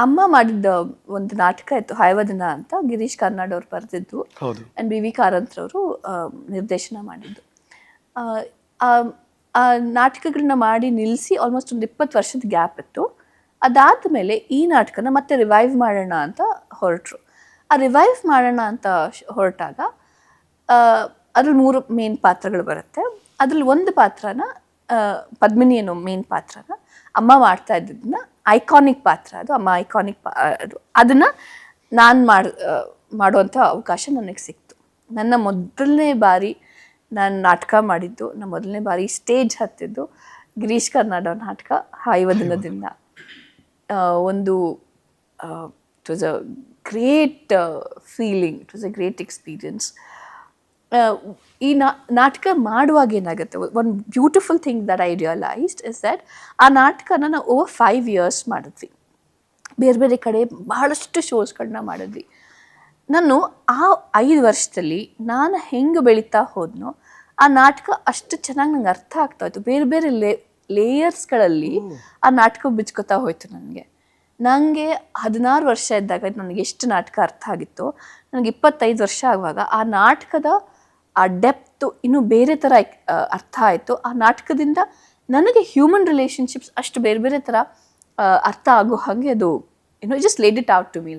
ಅಮ್ಮ ಮಾಡಿದ್ದ ಒಂದು ನಾಟಕ ಇತ್ತು ಹಾಯವದನ ಅಂತ ಗಿರೀಶ್ ಕಾರ್ನಾಡ್ ಅವ್ರು ಬರೆದಿದ್ದು. ಅಂಡ್ ಬಿ ವಿ ಕಾರಂತ್ರವರು ನಿರ್ದೇಶನ ಮಾಡಿದ್ದು. ಆ, ನಾಟಕಗಳನ್ನ ಮಾಡಿ ನಿಲ್ಲಿಸಿ ಆಲ್ಮೋಸ್ಟ್ ಒಂದು ಇಪ್ಪತ್ತು ವರ್ಷದ ಗ್ಯಾಪ್ ಇತ್ತು. ಅದಾದ ಮೇಲೆ ಈ ನಾಟಕನ ಮತ್ತೆ ರಿವೈವ್ ಮಾಡೋಣ ಅಂತ ಹೊರಟರು. ಆ ರಿವೈವ್ ಮಾಡೋಣ ಅಂತ ಹೊರಟಾಗ ಅದ್ರಲ್ಲಿ ಮೂರು ಮೇನ್ ಪಾತ್ರಗಳು ಬರುತ್ತೆ. ಅದ್ರಲ್ಲಿ ಒಂದು ಪಾತ್ರನ ಪದ್ಮಿನಿ ಅನ್ನೋ ಮೇನ್ ಪಾತ್ರನ ಅಮ್ಮ ಮಾಡ್ತಾ ಇದ್ದದನ್ನ ಐಕಾನಿಕ್ ಪಾತ್ರ ಅದು ಅಮ್ಮ ಐಕಾನಿಕ್ ಅದು ಅದನ್ನು ನಾನು ಮಾಡಿ ಮಾಡುವಂಥ ಅವಕಾಶ ನನಗೆ ಸಿಕ್ತು. ನನ್ನ ಮೊದಲನೇ ಬಾರಿ ನಾನು ನಾಟಕ ಮಾಡಿದ್ದು ನನ್ನ ಮೊದಲನೇ ಬಾರಿ ಸ್ಟೇಜ್ ಹತ್ತಿದ್ದು ಗಿರೀಶ್ ಕರ್ನಾಡ ನಾಟಕ ಆ, ಒಂದು it was a great feeling it was a great experience ಈ ನಾ ನಾಟಕ ಮಾಡುವಾಗ ಏನಾಗುತ್ತೆ? ಒಂದು beautiful thing that I realised is that ಆ ನಾಟಕನ ನಾವು ಓವರ್ ಫೈವ್ ಇಯರ್ಸ್ ಮಾಡಿದ್ವಿ. ಬೇರೆ ಬೇರೆ ಕಡೆ ಬಹಳಷ್ಟು ಶೋಸ್ಗಳನ್ನ ಮಾಡಿದ್ವಿ. ನಾನು ಆ ಐದು ವರ್ಷದಲ್ಲಿ ನಾನು ಹೆಂಗೆ ಬೆಳೀತಾ ಹೋದ್ನೋ ಆ ನಾಟಕ ಅಷ್ಟು ಚೆನ್ನಾಗಿ ನಂಗೆ ಅರ್ಥ ಆಗ್ತಾ ಹೋಯ್ತು. ಬೇರೆ ಬೇರೆ ಲೇ ಲೇಯರ್ಸ್ಗಳಲ್ಲಿ ಆ ನಾಟಕ ಬಿಚ್ಕೋತಾ ಹೋಯ್ತು ನನಗೆ. ನನಗೆ ಹದಿನಾರು ವರ್ಷ ಇದ್ದಾಗ ನನಗೆ ಎಷ್ಟು ನಾಟಕ ಅರ್ಥ ಆಗಿತ್ತು ನನಗೆ ಇಪ್ಪತ್ತೈದು ವರ್ಷ ಆಗುವಾಗ ಆ ನಾಟಕದ ಆ ಡೆಪ್ತು ಇನ್ನೂ ಬೇರೆ ಥರ ಅರ್ಥ ಆಯಿತು. ಆ ನಾಟಕದಿಂದ ನನಗೆ ಹ್ಯೂಮನ್ ರಿಲೇಷನ್ಶಿಪ್ಸ್ ಅಷ್ಟು ಬೇರೆ ಬೇರೆ ಥರ ಅರ್ಥ ಆಗೋ ಹಾಗೆ ಅದು you know just laid it out to me